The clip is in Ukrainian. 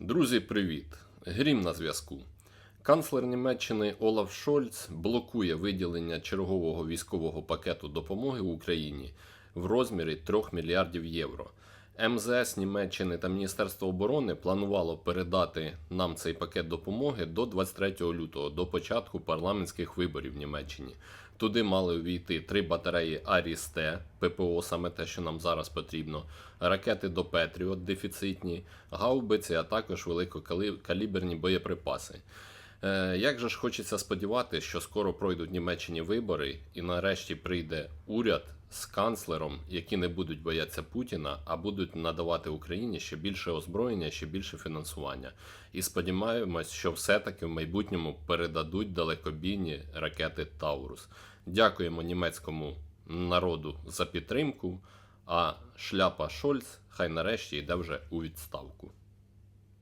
Друзі, привіт! Грім на зв'язку. Канцлер Німеччини Олаф Шольц блокує виділення чергового військового пакету допомоги Україні в розмірі 3 мільярдів євро. МЗС Німеччини та Міністерство оборони планувало передати нам цей пакет допомоги до 23 лютого, до початку парламентських виборів в Німеччині. Туди мали увійти три батареї Арісте, ППО, саме те, що нам зараз потрібно, ракети до Петріот дефіцитні, гаубиці, а також великокаліберні боєприпаси. Е, Як же ж хочеться сподіватися, що скоро пройдуть Німеччині вибори, і нарешті прийде уряд з канцлером, які не будуть боятися Путіна, а будуть надавати Україні ще більше озброєння, ще більше фінансування. І сподіваємось, що все-таки в майбутньому передадуть далекобійні ракети Таурус. Дякуємо німецькому народу за підтримку. А шляпа Шольц хай нарешті йде вже у відставку.